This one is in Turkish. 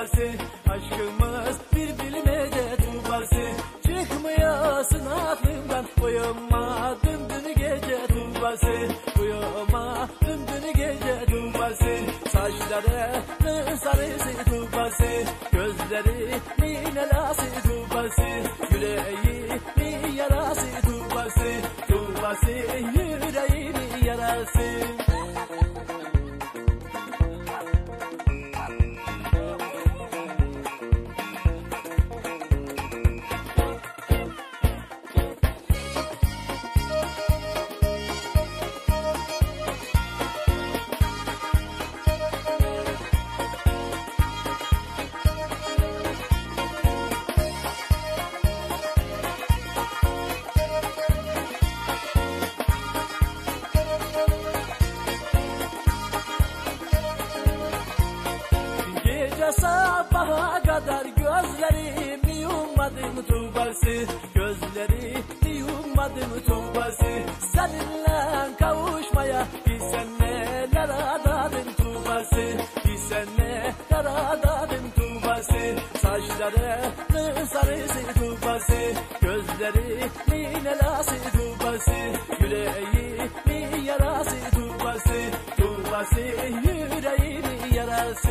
Tubası Aşkımız bir bilmece tubası Çıkmıyorsun aklımdan. Uyumadım dün gece tubası Uyumadım dün gece tubası Saçlarının sarısı tubası Gözlerinin elası tubası Yüreğimin yarası tubası Tubası yüreğimin yarası Gece sabaha kadar gözlerimi yummadım tubası Gözlerimi yummadım tubası Seninle kavuşmaya bir sen neler adadım tubası Bir sen neler adadım tubası Saçlarının sarısı tubası Gözlerimin elası tubası Yüreğimin yarası tubası Tubası yüreğimin yarası